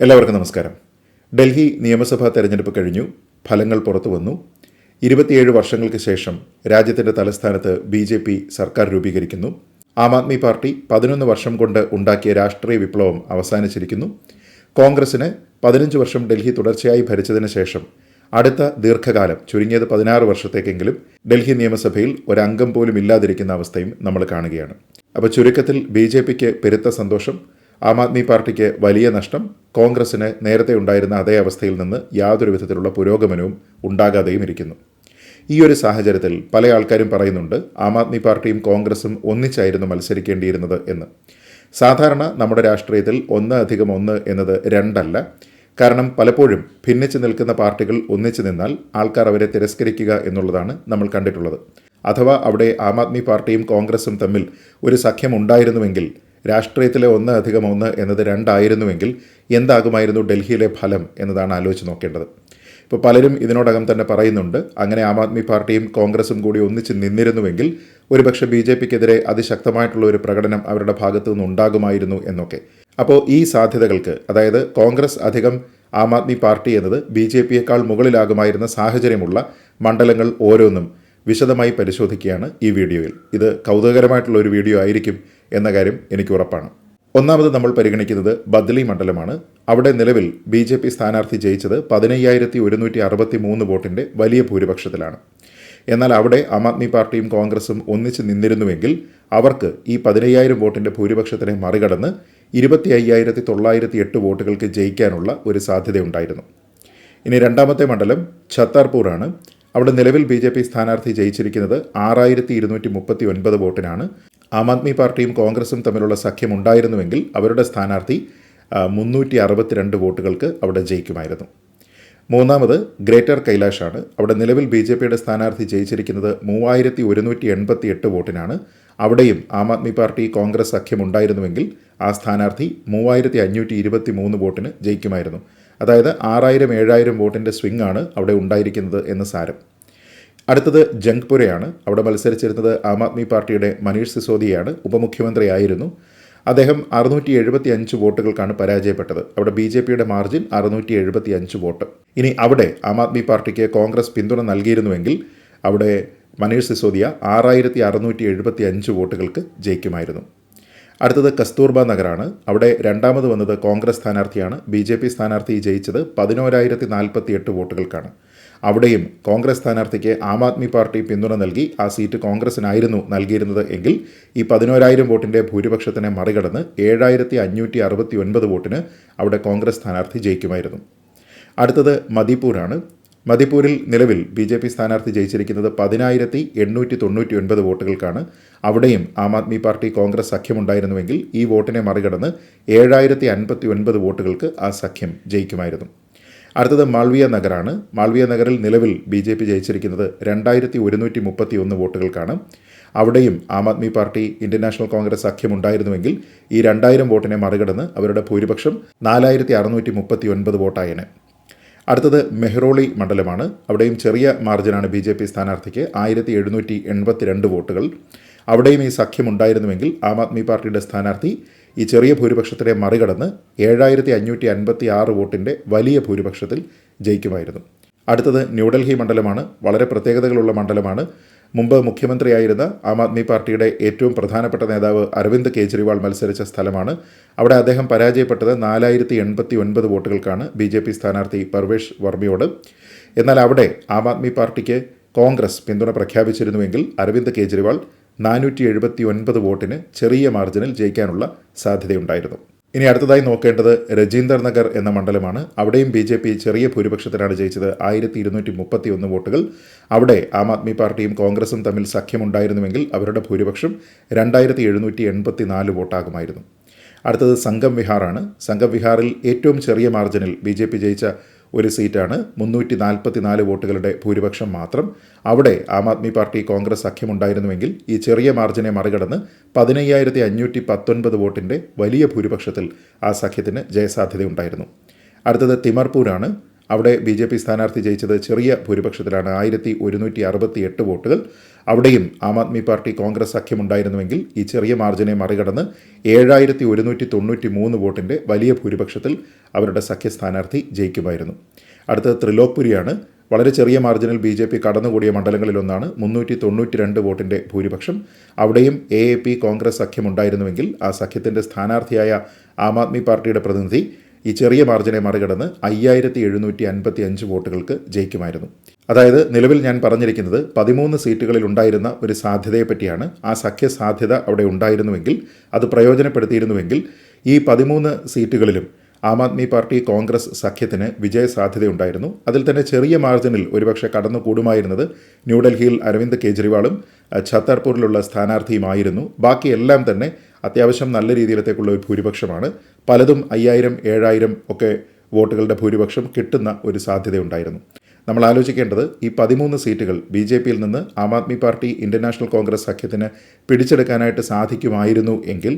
എല്ലാവർക്കും നമസ്കാരം. ഡൽഹി നിയമസഭാ തെരഞ്ഞെടുപ്പ് കഴിഞ്ഞു ഫലങ്ങൾ പുറത്തു വന്നു. ഇരുപത്തിയേഴ് വർഷങ്ങൾക്ക് ശേഷം രാജ്യത്തിന്റെ തലസ്ഥാനത്ത് ബി ജെ പി സർക്കാർ രൂപീകരിക്കുന്നു. ആം ആദ്മി പാർട്ടി പതിനൊന്ന് വർഷം കൊണ്ട് ഉണ്ടാക്കിയ രാഷ്ട്രീയ വിപ്ലവം അവസാനിച്ചിരിക്കുന്നു. കോൺഗ്രസിന് പതിനഞ്ച് വർഷം ഡൽഹി തുടർച്ചയായി ഭരിച്ചതിന് ശേഷം അടുത്ത ദീർഘകാലം ചുരുങ്ങിയത് പതിനാറ് വർഷത്തേക്കെങ്കിലും ഡൽഹി നിയമസഭയിൽ ഒരംഗം പോലും ഇല്ലാതിരിക്കുന്ന അവസ്ഥയും നമ്മൾ കാണുകയാണ്. അപ്പോൾ ചുരുക്കത്തിൽ ബി ജെ പിക്ക് പെരുത്ത സന്തോഷം ആം ആദ്മി പാർട്ടിക്ക് വലിയ നഷ്ടം കോൺഗ്രസിന് നേരത്തെ ഉണ്ടായിരുന്ന അതേ അവസ്ഥയിൽ നിന്ന് യാതൊരു വിധത്തിലുള്ള പുരോഗമനവും ഉണ്ടാകാതെയും ഇരിക്കുന്നു. ഈ ഒരു സാഹചര്യത്തിൽ പല ആൾക്കാരും പറയുന്നുണ്ട് ആം ആദ്മി പാർട്ടിയും കോൺഗ്രസും ഒന്നിച്ചായിരുന്നു മത്സരിക്കേണ്ടിയിരുന്നത് എന്ന്. സാധാരണ നമ്മുടെ രാഷ്ട്രീയത്തിൽ ഒന്ന് അധികം ഒന്ന് എന്നത് രണ്ടല്ല. കാരണം പലപ്പോഴും ഭിന്നിച്ചു നിൽക്കുന്ന പാർട്ടികൾ ഒന്നിച്ചു നിന്നാൽ ആൾക്കാർ അവരെ തിരസ്കരിക്കുക എന്നുള്ളതാണ് നമ്മൾ കണ്ടിട്ടുള്ളത്. അഥവാ അവിടെ ആം ആദ്മി പാർട്ടിയും കോൺഗ്രസും തമ്മിൽ ഒരു സഖ്യം ഉണ്ടായിരുന്നുവെങ്കിൽ രാഷ്ട്രീയത്തിലെ ഒന്ന് അധികം ഒന്ന് എന്നത് രണ്ടായിരുന്നുവെങ്കിൽ എന്താകുമായിരുന്നു ഡൽഹിയിലെ ഫലം എന്നതാണ് ആലോചിച്ച് നോക്കേണ്ടത്. ഇപ്പോൾ പലരും ഇതിനോടകം തന്നെ പറയുന്നുണ്ട് അങ്ങനെ ആം ആദ്മി പാർട്ടിയും കോൺഗ്രസും കൂടി ഒന്നിച്ച് നിന്നിരുന്നുവെങ്കിൽ ഒരുപക്ഷെ ബി ജെ പിക്കെതിരെ അതിശക്തമായിട്ടുള്ള ഒരു പ്രകടനം അവരുടെ ഭാഗത്തു നിന്നുണ്ടാകുമായിരുന്നു എന്നൊക്കെ. അപ്പോൾ ഈ സാധ്യതകൾക്ക് അതായത് കോൺഗ്രസ് അധികം ആം ആദ്മി പാർട്ടി എന്നത് ബി ജെ പിയേക്കാൾ മുകളിലാകുമായിരുന്ന സാഹചര്യമുള്ള മണ്ഡലങ്ങൾ ഓരോന്നും വിശദമായി പരിശോധിക്കുകയാണ് ഈ വീഡിയോയിൽ. ഇത് കൗതുകകരമായിട്ടുള്ള ഒരു വീഡിയോ ആയിരിക്കും എന്ന കാര്യം എനിക്ക് ഉറപ്പാണ്. ഒന്നാമത് നമ്മൾ പരിഗണിക്കുന്നത് ബദ്ലി മണ്ഡലമാണ്. അവിടെ നിലവിൽ ബി ജെ പി സ്ഥാനാർത്ഥി ജയിച്ചത് പതിനയ്യായിരത്തി ഒരുന്നൂറ്റി അറുപത്തി മൂന്ന് വോട്ടിന്റെ വലിയ ഭൂരിപക്ഷത്തിലാണ്. എന്നാൽ അവിടെ ആം ആദ്മി പാർട്ടിയും കോൺഗ്രസും ഒന്നിച്ച് നിന്നിരുന്നുവെങ്കിൽ അവർക്ക് ഈ പതിനയ്യായിരം വോട്ടിന്റെ ഭൂരിപക്ഷത്തിനെ മറികടന്ന് ഇരുപത്തി അയ്യായിരത്തി തൊള്ളായിരത്തി എട്ട് വോട്ടുകൾക്ക് ജയിക്കാനുള്ള ഒരു സാധ്യതയുണ്ടായിരുന്നു. ഇനി രണ്ടാമത്തെ മണ്ഡലം ഛത്താർപൂറാണ്. അവിടെ നിലവിൽ ബി ജെ പി സ്ഥാനാർത്ഥി ജയിച്ചിരിക്കുന്നത് ആറായിരത്തി ഇരുന്നൂറ്റി മുപ്പത്തി ഒൻപത് വോട്ടിനാണ്. ആം ആദ്മി പാർട്ടിയും കോൺഗ്രസും തമ്മിലുള്ള സഖ്യം ഉണ്ടായിരുന്നുവെങ്കിൽ അവരുടെ സ്ഥാനാർത്ഥി മുന്നൂറ്റി അറുപത്തിരണ്ട് വോട്ടുകൾക്ക് അവിടെ ജയിക്കുമായിരുന്നു. മൂന്നാമത് ഗ്രേറ്റർ കൈലാഷാണ്. അവിടെ നിലവിൽ ബി ജെ പിയുടെ സ്ഥാനാർത്ഥി ജയിച്ചിരിക്കുന്നത് മൂവായിരത്തി ഒരുന്നൂറ്റി എൺപത്തി എട്ട് വോട്ടിനാണ്. അവിടെയും ആം ആദ്മി പാർട്ടി കോൺഗ്രസ് സഖ്യം ഉണ്ടായിരുന്നുവെങ്കിൽ ആ സ്ഥാനാർത്ഥി മൂവായിരത്തി അഞ്ഞൂറ്റി ഇരുപത്തി മൂന്ന് വോട്ടിന് ജയിക്കുമായിരുന്നു. അതായത് ആറായിരം ഏഴായിരം വോട്ടിന്റെ സ്വിംഗ് ആണ് അവിടെ ഉണ്ടായിരിക്കുന്നത് എന്ന് സാരം. അടുത്തത് ജംഗ്പുരയാണ് അവിടെ മത്സരിച്ചിരുന്നത് ആം ആദ്മി പാർട്ടിയുടെ മനീഷ് സിസോദിയാണ്. ഉപമുഖ്യമന്ത്രിയായിരുന്നു. അദ്ദേഹം അറുന്നൂറ്റി എഴുപത്തി അഞ്ച് വോട്ടുകൾക്കാണ് പരാജയപ്പെട്ടത്. അവിടെ ബി ജെ പിയുടെ മാർജിൻ അറുന്നൂറ്റി എഴുപത്തി അഞ്ച് വോട്ട്. ഇനി അവിടെ ആം ആദ്മി പാർട്ടിക്ക് കോൺഗ്രസ് പിന്തുണ നൽകിയിരുന്നുവെങ്കിൽ അവിടെ മനീഷ് സിസോദിയ ആറായിരത്തി അറുന്നൂറ്റി എഴുപത്തി അഞ്ച് വോട്ടുകൾക്ക് ജയിക്കുമായിരുന്നു. അടുത്തത് കസ്തൂർബ നഗറാണ്. അവിടെ രണ്ടാമത് വന്നത് കോൺഗ്രസ് സ്ഥാനാർത്ഥിയാണ്. ബി ജെ പി സ്ഥാനാർത്ഥി ജയിച്ചത് പതിനോരായിരത്തി നാൽപ്പത്തി എട്ട് വോട്ടുകൾക്കാണ്. അവിടെയും കോൺഗ്രസ് സ്ഥാനാർത്ഥിക്ക് ആം ആദ്മി പാർട്ടി പിന്തുണ നൽകി ആ സീറ്റ് കോൺഗ്രസിനായിരുന്നു നൽകിയിരുന്നത് എങ്കിൽ ഈ പതിനോരായിരം വോട്ടിന്റെ ഭൂരിപക്ഷത്തിനെ മറികടന്ന് ഏഴായിരത്തി അഞ്ഞൂറ്റി അറുപത്തി ഒൻപത് വോട്ടിന് അവിടെ കോൺഗ്രസ് സ്ഥാനാർത്ഥി ജയിക്കുമായിരുന്നു. അടുത്തത് മദിപ്പൂരാണ് മദിപ്പൂരിൽ നിലവിൽ ബി ജെ പി സ്ഥാനാർത്ഥി ജയിച്ചിരിക്കുന്നത് പതിനായിരത്തി എണ്ണൂറ്റി തൊണ്ണൂറ്റി ഒൻപത് വോട്ടുകൾക്കാണ്. അവിടെയും ആം ആദ്മി പാർട്ടി കോൺഗ്രസ് സഖ്യമുണ്ടായിരുന്നുവെങ്കിൽ ഈ വോട്ടിനെ മറികടന്ന് ഏഴായിരത്തി അൻപത്തി ഒൻപത് വോട്ടുകൾക്ക് ആ സഖ്യം ജയിക്കുമായിരുന്നു. അടുത്തത് മാൾവിയ നഗറാണ് മാൾവിയ നഗറിൽ നിലവിൽ ബി ജെ പി ജയിച്ചിരിക്കുന്നത് രണ്ടായിരത്തി ഒരുന്നൂറ്റി മുപ്പത്തി ഒന്ന് വോട്ടുകൾക്കാണ്. അവിടെയും Aam Aadmi party Indian National Congress സഖ്യം ഉണ്ടായിരുന്നുവെങ്കിൽ ഈ രണ്ടായിരം വോട്ടിനെ മറികടന്ന് അവരുടെ ഭൂരിപക്ഷം നാലായിരത്തി അറുന്നൂറ്റി മുപ്പത്തി ഒൻപത് വോട്ടായേനെ. അടുത്തത് മെഹ്റോളി മണ്ഡലമാണ്. അവിടെയും ചെറിയ മാർജിനാണ് ബി ജെ പി സ്ഥാനാർത്ഥിക്ക് ആയിരത്തി എഴുന്നൂറ്റി എൺപത്തി രണ്ട് വോട്ടുകൾ. അവിടെയും ഈ സഖ്യം ഉണ്ടായിരുന്നുവെങ്കിൽ ആം ആദ്മി പാർട്ടിയുടെ സ്ഥാനാർത്ഥി ഈ ചെറിയ ഭൂരിപക്ഷത്തിനെ മറികടന്ന് ഏഴായിരത്തി അഞ്ഞൂറ്റി അൻപത്തി ആറ് വോട്ടിന്റെ വലിയ ഭൂരിപക്ഷത്തിൽ ജയിക്കുമായിരുന്നു. അടുത്തത് ന്യൂഡൽഹി മണ്ഡലമാണ്. വളരെ പ്രത്യേകതകളുള്ള മണ്ഡലമാണ്. മുമ്പ് മുഖ്യമന്ത്രിയായിരുന്ന ആം ആദ്മി പാർട്ടിയുടെ ഏറ്റവും പ്രധാനപ്പെട്ട നേതാവ് അരവിന്ദ് കെജ്രിവാൾ മത്സരിച്ച സ്ഥലമാണ്. അവിടെ അദ്ദേഹം പരാജയപ്പെട്ടത് നാലായിരത്തി എൺപത്തി ഒൻപത് വോട്ടുകൾക്കാണ് ബി ജെ പി സ്ഥാനാർത്ഥി പർവേഷ് വർമ്മയോട്. എന്നാൽ അവിടെ ആം ആദ്മി പാർട്ടിക്ക് കോൺഗ്രസ് പിന്തുണ പ്രഖ്യാപിച്ചിരുന്നുവെങ്കിൽ അരവിന്ദ് കെജ്രിവാൾ നാനൂറ്റി എഴുപത്തി ഒൻപത് വോട്ടിന് ചെറിയ മാർജിനിൽ ജയിക്കാനുള്ള സാധ്യതയുണ്ടായിരുന്നു. ഇനി അടുത്തതായി നോക്കേണ്ടത് രജീന്ദർ നഗർ എന്ന മണ്ഡലമാണ്. അവിടെയും ബി ജെ പി ചെറിയ ഭൂരിപക്ഷത്തിലാണ് ജയിച്ചത്. ആയിരത്തി ഇരുന്നൂറ്റി മുപ്പത്തി ഒന്ന് വോട്ടുകൾ. അവിടെ ആം ആദ്മി പാർട്ടിയും കോൺഗ്രസും തമ്മിൽ സഖ്യമുണ്ടായിരുന്നുവെങ്കിൽ അവരുടെ ഭൂരിപക്ഷം രണ്ടായിരത്തി എഴുന്നൂറ്റി എൺപത്തി നാല് വോട്ടാകുമായിരുന്നു. അടുത്തത് സംഗം വിഹാറാണ്. സംഗം വിഹാറിൽ ഏറ്റവും ചെറിയ മാർജിനിൽ ബി ജെ പി ജയിച്ച ഒരു സീറ്റാണ്. മുന്നൂറ്റി നാൽപ്പത്തി നാല് വോട്ടുകളുടെ ഭൂരിപക്ഷം മാത്രം. അവിടെ ആം ആദ്മി പാർട്ടി കോൺഗ്രസ് സഖ്യമുണ്ടായിരുന്നുവെങ്കിൽ ഈ ചെറിയ മാർജിനെ മറികടന്ന് പതിനയ്യായിരത്തി അഞ്ഞൂറ്റി പത്തൊൻപത് വോട്ടിന്റെ വലിയ ഭൂരിപക്ഷത്തിൽ ആ സഖ്യത്തിന് ജയസാധ്യതയുണ്ടായിരുന്നു. അടുത്തത് തിമർപൂരാണ്. അവിടെ ബി ജെ പി സ്ഥാനാർത്ഥി ജയിച്ചത് ചെറിയ ഭൂരിപക്ഷത്തിലാണ്. ആയിരത്തി ഒരുന്നൂറ്റി അറുപത്തി എട്ട് വോട്ടുകൾ. അവിടെയും ആം ആദ്മി പാർട്ടി കോൺഗ്രസ് സഖ്യമുണ്ടായിരുന്നുവെങ്കിൽ ഈ ചെറിയ മാർജിനെ മറികടന്ന് ഏഴായിരത്തി ഒരുന്നൂറ്റി തൊണ്ണൂറ്റി മൂന്ന് വോട്ടിന്റെ വലിയ ഭൂരിപക്ഷത്തിൽ അവരുടെ സഖ്യ സ്ഥാനാർത്ഥി ജയിക്കുമായിരുന്നു. അടുത്തത് ത്രിലോക്പുരിയാണ്. വളരെ ചെറിയ മാർജിനിൽ ബി ജെ പി കടന്നുകൂടിയ മണ്ഡലങ്ങളിലൊന്നാണ്. മുന്നൂറ്റി തൊണ്ണൂറ്റി രണ്ട് വോട്ടിന്റെ ഭൂരിപക്ഷം. അവിടെയും എ എ പി കോൺഗ്രസ് സഖ്യമുണ്ടായിരുന്നുവെങ്കിൽ ആ സഖ്യത്തിന്റെ സ്ഥാനാർത്ഥിയായ ആം ആദ്മി പാർട്ടിയുടെ പ്രതിനിധി ഈ ചെറിയ മാർജിനെ മറികടന്ന് അയ്യായിരത്തി എഴുന്നൂറ്റി അൻപത്തി അഞ്ച് വോട്ടുകൾക്ക് ജയിക്കുമായിരുന്നു. അതായത് നിലവിൽ ഞാൻ പറഞ്ഞിരിക്കുന്നത് പതിമൂന്ന് സീറ്റുകളിൽ ഉണ്ടായിരുന്ന ഒരു സാധ്യതയെപ്പറ്റിയാണ്. ആ സഖ്യ സാധ്യത അവിടെ ഉണ്ടായിരുന്നുവെങ്കിൽ അത് പ്രയോജനപ്പെടുത്തിയിരുന്നുവെങ്കിൽ ഈ പതിമൂന്ന് സീറ്റുകളിലും ആം ആദ്മി പാർട്ടി കോൺഗ്രസ് സഖ്യത്തിന് വിജയ സാധ്യതയുണ്ടായിരുന്നു അതിൽ തന്നെ ചെറിയ മാർജിനിൽ ഒരുപക്ഷെ കടന്നു കൂടുമായിരുന്നത് ന്യൂഡൽഹിയിൽ അരവിന്ദ് കെജ്രിവാളും ഛത്തർപൂരിലുള്ള സ്ഥാനാർത്ഥിയുമായിരുന്നു. ബാക്കിയെല്ലാം തന്നെ അത്യാവശ്യം നല്ല രീതിയിലത്തേക്കുള്ള ഒരു ഭൂരിപക്ഷമാണ്. പലതും അയ്യായിരം ഏഴായിരം ഒക്കെ വോട്ടുകളുടെ ഭൂരിപക്ഷം കിട്ടുന്ന ഒരു സാധ്യതയുണ്ടായിരുന്നു. നമ്മൾ ആലോചിക്കേണ്ടത് ഈ പതിമൂന്ന് സീറ്റുകൾ ബി ജെ പിയിൽ നിന്ന് Aam Aadmi party Indian National Congress സഖ്യത്തിന് പിടിച്ചെടുക്കാനായിട്ട് സാധിക്കുമായിരുന്നു എങ്കിൽ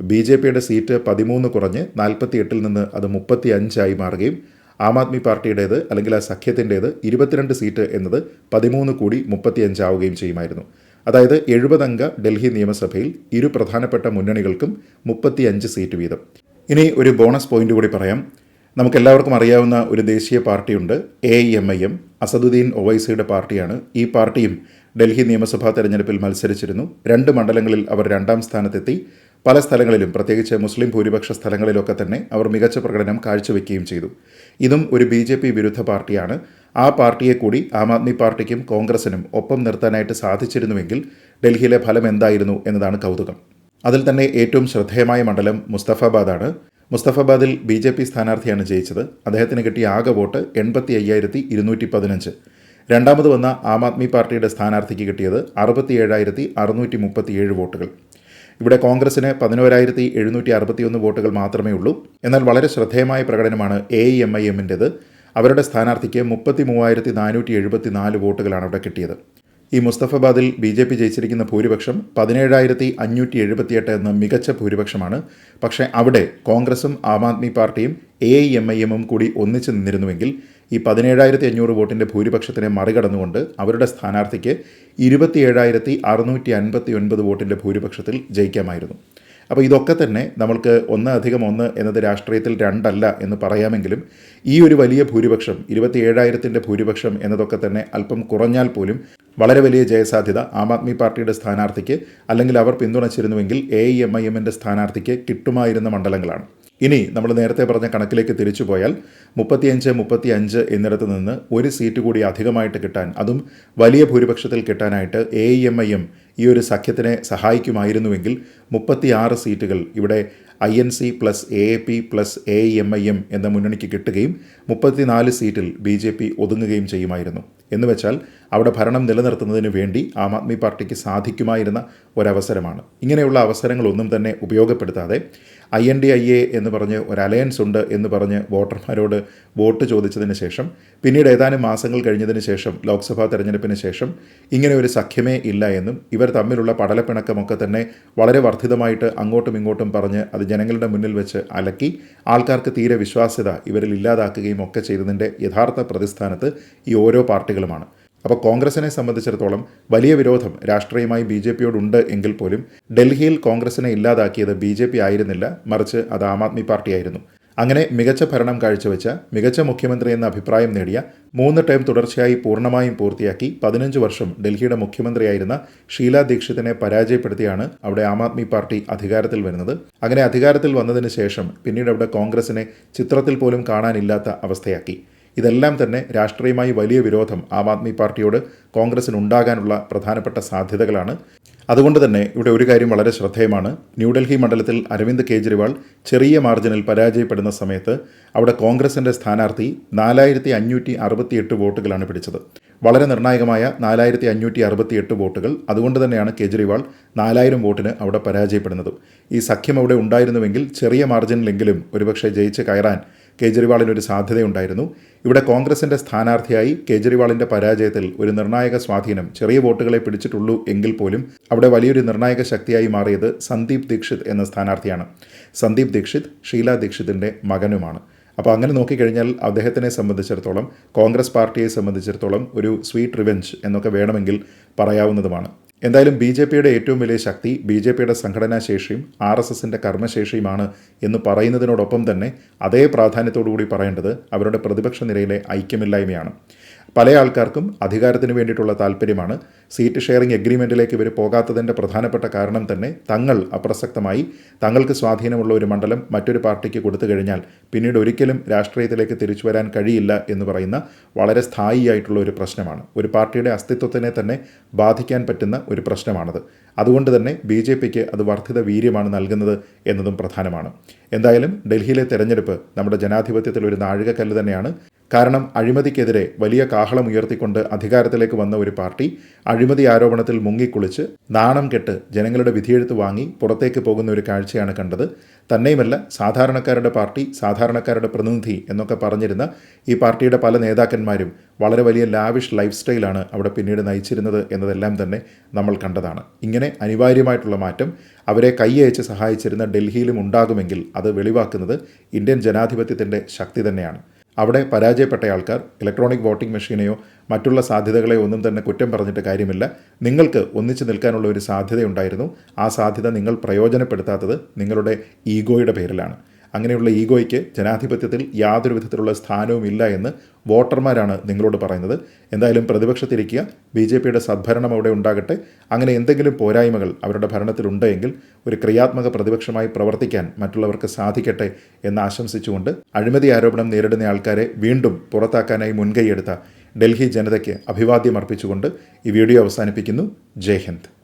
ബി ജെ പിയുടെ സീറ്റ് പതിമൂന്ന് കുറഞ്ഞ് നാൽപ്പത്തി എട്ടിൽ നിന്ന് അത് മുപ്പത്തി അഞ്ചായി മാറുകയും ആം ആദ്മി പാർട്ടിയുടേത് അല്ലെങ്കിൽ ആ സഖ്യത്തിന്റേത് ഇരുപത്തിരണ്ട് സീറ്റ് എന്നത് പതിമൂന്ന് കൂടി മുപ്പത്തിയഞ്ചാവുകയും ചെയ്യുമായിരുന്നു. അതായത് എഴുപതംഗ ഡൽഹി നിയമസഭയിൽ ഇരു പ്രധാനപ്പെട്ട മുന്നണികൾക്കും മുപ്പത്തിയഞ്ച് സീറ്റ് വീതം. ഇനി ഒരു ബോണസ് പോയിന്റ് കൂടി പറയാം. നമുക്കെല്ലാവർക്കും അറിയാവുന്ന ഒരു ദേശീയ പാർട്ടിയുണ്ട് A M I M Asaduddin ഒവൈസിയുടെ പാർട്ടിയാണ്. ഈ പാർട്ടിയും ഡൽഹി നിയമസഭാ തെരഞ്ഞെടുപ്പിൽ മത്സരിച്ചിരുന്നു. രണ്ട് മണ്ഡലങ്ങളിൽ അവർ രണ്ടാം സ്ഥാനത്തെത്തി. പല സ്ഥലങ്ങളിലും പ്രത്യേകിച്ച് മുസ്ലിം ഭൂരിപക്ഷ സ്ഥലങ്ങളിലൊക്കെ തന്നെ അവർ മികച്ച പ്രകടനം കാഴ്ചവെക്കുകയും ചെയ്തു. ഇതും ഒരു ബി ജെ പി വിരുദ്ധ പാർട്ടിയാണ്. ആ പാർട്ടിയെ കൂടി ആം ആദ്മി പാർട്ടിക്കും കോൺഗ്രസിനും ഒപ്പം നിർത്താനായിട്ട് സാധിച്ചിരുന്നുവെങ്കിൽ ഡൽഹിയിലെ ഫലം എന്തായിരുന്നു എന്നതാണ് കൗതുകം. അതിൽ തന്നെ ഏറ്റവും ശ്രദ്ധേയമായ മണ്ഡലം മുസ്തഫാബാദാണ്. മുസ്തഫാബാദിൽ ബി ജെ പി സ്ഥാനാർത്ഥിയാണ് ജയിച്ചത്. അദ്ദേഹത്തിന് കിട്ടിയ ആകെ വോട്ട് എൺപത്തി അയ്യായിരത്തി ഇരുന്നൂറ്റി പതിനഞ്ച് രണ്ടാമത് വന്ന ആം ആദ്മി പാർട്ടിയുടെ സ്ഥാനാർത്ഥിക്ക് കിട്ടിയത് അറുപത്തി ഏഴായിരത്തി അറുന്നൂറ്റി മുപ്പത്തിയേഴ് വോട്ടുകൾ. ഇവിടെ കോൺഗ്രസിന് പതിനോരായിരത്തി എഴുന്നൂറ്റി അറുപത്തിയൊന്ന് വോട്ടുകൾ മാത്രമേ ഉള്ളൂ. എന്നാൽ വളരെ ശ്രദ്ധേയമായ പ്രകടനമാണ് എ എം ഐ എമ്മിന്റെത് അവരുടെ സ്ഥാനാർത്ഥിക്ക് മുപ്പത്തി മൂവായിരത്തി നാനൂറ്റി എഴുപത്തി നാല് വോട്ടുകളാണ് അവിടെ കിട്ടിയത്. ഈ മുസ്തഫാബാദിൽ ബി ജെ പി ജയിച്ചിരിക്കുന്ന ഭൂരിപക്ഷം പതിനേഴായിരത്തി അഞ്ഞൂറ്റി എഴുപത്തിയെട്ട് എന്ന മികച്ച ഭൂരിപക്ഷമാണ്. പക്ഷേ അവിടെ കോൺഗ്രസും ആം ആദ്മി പാർട്ടിയും എ ഐ എം ഐ എമ്മും കൂടി ഒന്നിച്ചു നിന്നിരുന്നുവെങ്കിൽ ഈ പതിനേഴായിരത്തി അഞ്ഞൂറ് വോട്ടിന്റെ ഭൂരിപക്ഷത്തിനെ മറികടന്നുകൊണ്ട് അവരുടെ സ്ഥാനാർത്ഥിക്ക് ഇരുപത്തിയേഴായിരത്തി അറുന്നൂറ്റി അൻപത്തി ഒൻപത് വോട്ടിന്റെ ഭൂരിപക്ഷത്തിൽ ജയിക്കാമായിരുന്നു. അപ്പോൾ ഇതൊക്കെ തന്നെ നമ്മൾക്ക് ഒന്ന് അധികം ഒന്ന് എന്നത് രാഷ്ട്രീയത്തിൽ രണ്ടല്ല എന്ന് പറയാമെങ്കിലും ഈ ഒരു വലിയ ഭൂരിപക്ഷം ഇരുപത്തിയേഴായിരത്തിന്റെ ഭൂരിപക്ഷം എന്നതൊക്കെ തന്നെ അല്പം കുറഞ്ഞാൽ പോലും വളരെ വലിയ ജയസാധ്യത ആം ആദ്മി പാർട്ടിയുടെ സ്ഥാനാർത്ഥിക്ക് അല്ലെങ്കിൽ അവർ പിന്തുണച്ചിരുന്നുവെങ്കിൽ എ ഐ എം ഐ എമ്മിന്റെ സ്ഥാനാർത്ഥിക്ക് കിട്ടുമായിരുന്ന മണ്ഡലങ്ങളാണ്. ഇനി നമ്മൾ നേരത്തെ പറഞ്ഞ കണക്കിലേക്ക് തിരിച്ചു പോയാൽ മുപ്പത്തിയഞ്ച് മുപ്പത്തി അഞ്ച് എന്നിടത്ത് നിന്ന് ഒരു സീറ്റ് കൂടി അധികമായിട്ട് കിട്ടാൻ അതും വലിയ ഭൂരിപക്ഷത്തിൽ കിട്ടാനായിട്ട് എ എം ഐ എം ഈ ഒരു സഖ്യത്തിനെ സഹായിക്കുമായിരുന്നുവെങ്കിൽ മുപ്പത്തിയാറ് സീറ്റുകൾ ഇവിടെ I N C plus A A P plus A M I M എന്ന മുന്നണിക്ക് കിട്ടുകയും മുപ്പത്തിനാല് സീറ്റിൽ ബി ജെ പി ഒതുങ്ങുകയും ചെയ്യുമായിരുന്നു. എന്ന് വെച്ചാൽ അവിടെ ഭരണം നിലനിർത്തുന്നതിന് വേണ്ടി ആം ആദ്മി പാർട്ടിക്ക് സാധിക്കുമായിരുന്ന ഒരവസരമാണ്. ഇങ്ങനെയുള്ള അവസരങ്ങളൊന്നും തന്നെ ഉപയോഗപ്പെടുത്താതെ I N D I A എന്ന് പറഞ്ഞ് ഒരു അലയൻസ് ഉണ്ട് എന്ന് പറഞ്ഞ് വോട്ടർമാരോട് വോട്ട് ചോദിച്ചതിന് ശേഷം പിന്നീട് ഏതാനും മാസങ്ങൾ കഴിഞ്ഞതിന് ശേഷം ലോക്സഭാ തെരഞ്ഞെടുപ്പിന് ശേഷം ഇങ്ങനെ ഒരു സഖ്യമേ ഇല്ല എന്നും ഇവർ തമ്മിലുള്ള പടലപ്പിണക്കമൊക്കെ തന്നെ വളരെ വർദ്ധിതമായിട്ട് അങ്ങോട്ടും ഇങ്ങോട്ടും പറഞ്ഞ് അത് ജനങ്ങളുടെ മുന്നിൽ വെച്ച് അലക്കി ആൾക്കാർക്ക് തീരെ വിശ്വാസ്യത ഇവരിൽ ഇല്ലാതാക്കുകയും ഒക്കെ ചെയ്തതിന്റെ യഥാർത്ഥ പ്രതിസ്ഥാനത്ത് ഈ ഓരോ പാർട്ടികളുമാണ്. അപ്പോൾ കോൺഗ്രസിനെ സംബന്ധിച്ചിടത്തോളം വലിയ വിരോധം രാഷ്ട്രീയമായി ബി ജെ പിയോടുണ്ട് എങ്കിൽ പോലും ഡൽഹിയിൽ കോൺഗ്രസിനെ ഇല്ലാതാക്കിയത് ബി ജെ പി ആയിരുന്നില്ല മറിച്ച് അത് ആം ആദ്മി പാർട്ടിയായിരുന്നു അങ്ങനെ മികച്ച ഭരണം കാഴ്ചവെച്ച മികച്ച മുഖ്യമന്ത്രി എന്ന അഭിപ്രായം നേടിയ മൂന്ന് ടേം തുടർച്ചയായി പൂർണമായും പൂർത്തിയാക്കി പതിനഞ്ച് വർഷം ഡൽഹിയുടെ മുഖ്യമന്ത്രിയായിരുന്ന ഷീല ദീക്ഷിതിനെ പരാജയപ്പെടുത്തിയാണ് അവിടെ ആം ആദ്മി പാർട്ടി അധികാരത്തിൽ വരുന്നത്. അങ്ങനെ അധികാരത്തിൽ വന്നതിന് ശേഷം പിന്നീട് അവിടെ കോൺഗ്രസിനെ ചിത്രത്തിൽ പോലും കാണാനില്ലാത്ത അവസ്ഥയാക്കി. ഇതെല്ലാം തന്നെ രാഷ്ട്രീയമായി വലിയ വിരോധം ആം ആദ്മി പാർട്ടിയോട് കോൺഗ്രസിന് ഉണ്ടാകാനുള്ള പ്രധാനപ്പെട്ട സാധ്യതകളാണ്. അതുകൊണ്ട് തന്നെ ഇവിടെ ഒരു കാര്യം വളരെ ശ്രദ്ധേയമാണ്. ന്യൂഡൽഹി മണ്ഡലത്തിൽ അരവിന്ദ് കേജ്രിവാൾ ചെറിയ മാർജിനിൽ പരാജയപ്പെടുന്ന സമയത്ത് അവിടെ കോൺഗ്രസിന്റെ സ്ഥാനാർത്ഥി നാലായിരത്തി അഞ്ഞൂറ്റി അറുപത്തിയെട്ട് വോട്ടുകളാണ് പിടിച്ചത്. വളരെ നിർണായകമായ നാലായിരത്തി അഞ്ഞൂറ്റി അറുപത്തിയെട്ട് വോട്ടുകൾ. അതുകൊണ്ട് തന്നെയാണ് കെജ്രിവാൾ നാലായിരം വോട്ടിന് അവിടെ പരാജയപ്പെടുന്നത്. ഈ സഖ്യം അവിടെ ഉണ്ടായിരുന്നുവെങ്കിൽ ചെറിയ മാർജിനിലെങ്കിലും ഒരുപക്ഷെ ജയിച്ച് കയറാൻ കേജ്രിവാളിന് ഒരു സാധ്യതയുണ്ടായിരുന്നു. ഇവിടെ കോൺഗ്രസിന്റെ സ്ഥാനാർത്ഥിയായി കേജ്രിവാളിന്റെ പരാജയത്തിൽ ഒരു നിർണായക സ്വാധീനം ചെറിയ വോട്ടുകളെ പിടിച്ചിട്ടുള്ളൂ എങ്കിൽ പോലും അവിടെ വലിയൊരു നിർണായക ശക്തിയായി മാറിയത് സന്ദീപ് ദീക്ഷിത് എന്ന സ്ഥാനാർത്ഥിയാണ്. സന്ദീപ് ദീക്ഷിത് ഷീല ദീക്ഷിതിന്റെ മകനുമാണ്. അപ്പോൾ അങ്ങനെ നോക്കിക്കഴിഞ്ഞാൽ അദ്ദേഹത്തിനെ സംബന്ധിച്ചിടത്തോളം കോൺഗ്രസ് പാർട്ടിയെ സംബന്ധിച്ചിടത്തോളം ഒരു സ്വീറ്റ് റിവെഞ്ച് എന്നൊക്കെ വേണമെങ്കിൽ പറയാവുന്നതുമാണ്. എന്തായാലും ബി ജെ പിയുടെ ഏറ്റവും വലിയ ശക്തി ബി ജെ പിയുടെ സംഘടനാ ശേഷിയും ആർ എസ് എസിന്റെ കർമ്മശേഷിയുമാണ് എന്ന് പറയുന്നതിനോടൊപ്പം തന്നെ അതേ പ്രാധാന്യത്തോടു കൂടി പറയേണ്ടത് അവരുടെ പ്രതിപക്ഷ നിരയിലെ ഐക്യമില്ലായ്മയാണ്. പല ആൾക്കാർക്കും അധികാരത്തിന് വേണ്ടിയിട്ടുള്ള താല്പര്യമാണ്. സീറ്റ് ഷെയറിംഗ് എഗ്രിമെന്റിലേക്ക് ഇവർ പോകാത്തതിന്റെ പ്രധാനപ്പെട്ട കാരണം തന്നെ തങ്ങൾ അപ്രസക്തമായി തങ്ങൾക്ക് സ്വാധീനമുള്ള ഒരു മണ്ഡലം മറ്റൊരു പാർട്ടിക്ക് കൊടുത്തു കഴിഞ്ഞാൽ പിന്നീട് ഒരിക്കലും രാഷ്ട്രീയത്തിലേക്ക് തിരിച്ചു വരാൻ കഴിയില്ല എന്ന് പറയുന്ന വളരെ സ്ഥായിയായിട്ടുള്ള ഒരു പ്രശ്നമാണ്. ഒരു പാർട്ടിയുടെ അസ്തിത്വത്തിനെ തന്നെ ബാധിക്കാൻ പറ്റുന്ന ഒരു പ്രശ്നമാണത്. അതുകൊണ്ട് തന്നെ ബി ജെ പിക്ക് അത് വർദ്ധിത വീര്യമാണ് നൽകുന്നത് എന്നതും പ്രധാനമാണ്. എന്തായാലും ഡൽഹിയിലെ തെരഞ്ഞെടുപ്പ് നമ്മുടെ ജനാധിപത്യത്തിൽ ഒരു നാഴികക്കല്ല് തന്നെയാണ്. കാരണം അഴിമതിക്കെതിരെ വലിയ കാഹളം ഉയർത്തിക്കൊണ്ട് അധികാരത്തിലേക്ക് വന്ന ഒരു പാർട്ടി അഴിമതി ആരോപണത്തിൽ മുങ്ങിക്കുളിച്ച് നാണം കെട്ട് ജനങ്ങളുടെ വിധിയെഴുത്ത് വാങ്ങി പുറത്തേക്ക് പോകുന്ന ഒരു കാഴ്ചയാണ് കണ്ടത്. തന്നെയുമല്ല സാധാരണക്കാരുടെ പാർട്ടി സാധാരണക്കാരുടെ പ്രതിനിധി എന്നൊക്കെ പറഞ്ഞിരുന്ന ഈ പാർട്ടിയുടെ പല നേതാക്കന്മാരും വളരെ വലിയ ലാവിഷ് ലൈഫ് സ്റ്റൈലാണ് അവിടെ പിന്നീട് നയിച്ചിരുന്നത് എന്നതെല്ലാം തന്നെ നമ്മൾ കണ്ടതാണ്. ഇങ്ങനെ അനിവാര്യമായിട്ടുള്ള മാറ്റം അവരെ കൈയയച്ച് സഹായിച്ചിരുന്ന ഡൽഹിയിലും ഉണ്ടാകുമെങ്കിൽ അത് വെളിവാക്കുന്നത് ഇന്ത്യൻ ജനാധിപത്യത്തിന്റെ ശക്തി തന്നെയാണ്. അവിടെ പരാജയപ്പെട്ട ആൾക്കാർ ഇലക്ട്രോണിക് വോട്ടിംഗ് മെഷീനെയോ മറ്റുള്ള സാധ്യതകളെയോ ഒന്നും തന്നെ കുറ്റം പറഞ്ഞിട്ട് കാര്യമില്ല. നിങ്ങൾക്ക് ഒന്നിച്ചു നിൽക്കാനുള്ള ഒരു സാധ്യതയുണ്ടായിരുന്നു. ആ സാധ്യത നിങ്ങൾ പ്രയോജനപ്പെടുത്താത്തത് നിങ്ങളുടെ ഈഗോയുടെ പേരിലാണ്. അങ്ങനെയുള്ള ഈഗോയ്ക്ക് ജനാധിപത്യത്തിൽ യാതൊരു വിധത്തിലുള്ള സ്ഥാനവും ഇല്ല എന്ന് വോട്ടർമാരാണ് നിങ്ങളോട് പറയുന്നത്. എന്തായാലും പ്രതിപക്ഷത്തിരിക്കുക ബി ജെ പിയുടെ സദ്ഭരണം അവിടെ ഉണ്ടാകട്ടെ. അങ്ങനെ എന്തെങ്കിലും പോരായ്മകൾ അവരുടെ ഭരണത്തിലുണ്ടെങ്കിൽ ഒരു ക്രിയാത്മക പ്രതിപക്ഷമായി പ്രവർത്തിക്കാൻ മറ്റുള്ളവർക്ക് സാധിക്കട്ടെ എന്ന് ആശംസിച്ചുകൊണ്ട് അഴിമതി ആരോപണം നേരിടുന്ന ആൾക്കാരെ വീണ്ടും പുറത്താക്കാനായി മുൻകൈയെടുത്ത ഡൽഹി ജനതയ്ക്ക് അഭിവാദ്യം അർപ്പിച്ചുകൊണ്ട് ഈ വീഡിയോ അവസാനിപ്പിക്കുന്നു. ജയ് ഹിന്ദ്.